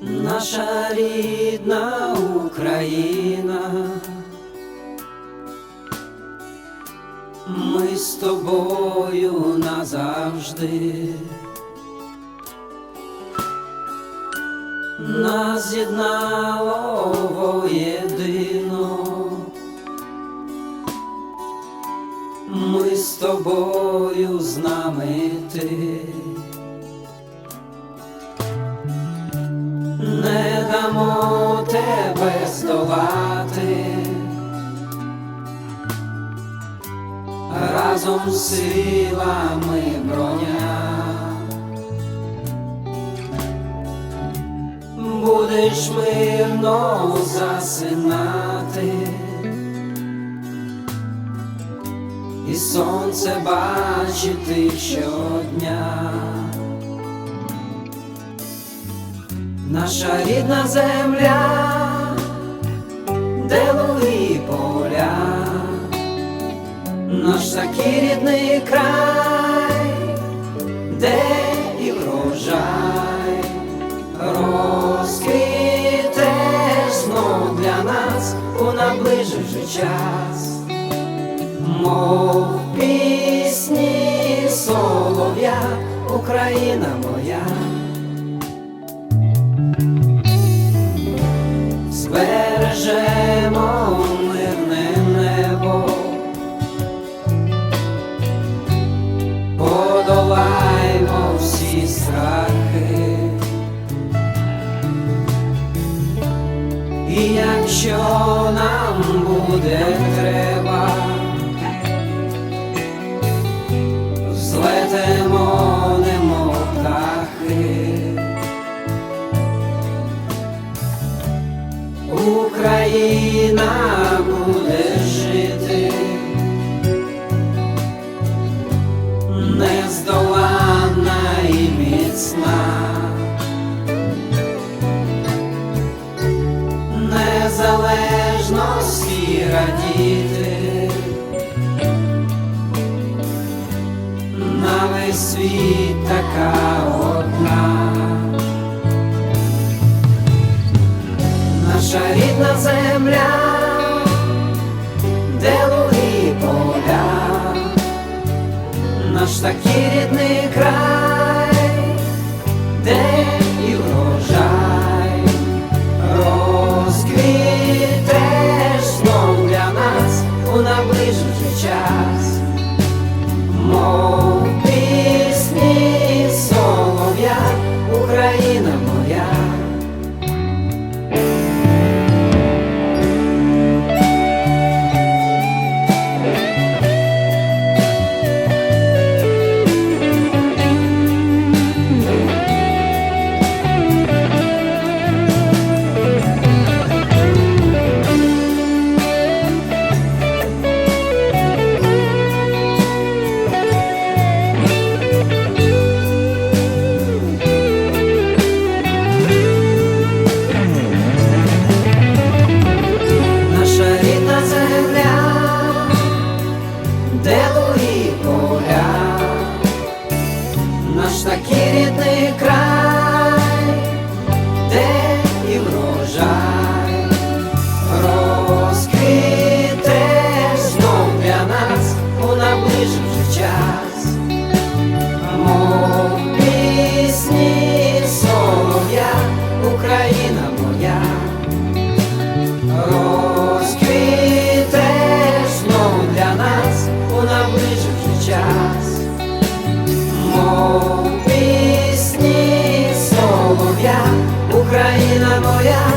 наша рідна Україна. Ми з тобою назавжди. Нас з'єднало воєдино. Ми з тобою з. Не дамо тебе здолати. Разом з силами броня. Будеш мирно засинати. І сонце бачити щодня. Наша рідна земля, де луги поля, наш такий рідний край, де і врожай розквіте знов для нас у наближив же час, мов пісні солов'я, Україна моя. Збережемо мирне небо, подолаймо всі страхи, і якщо нам буде треба, Україна буде жити, нездоланна і міцна, незалежності радіти, на весь світ така одна. наша рідна земля, наш такий край. Наш такий рідний край. моя.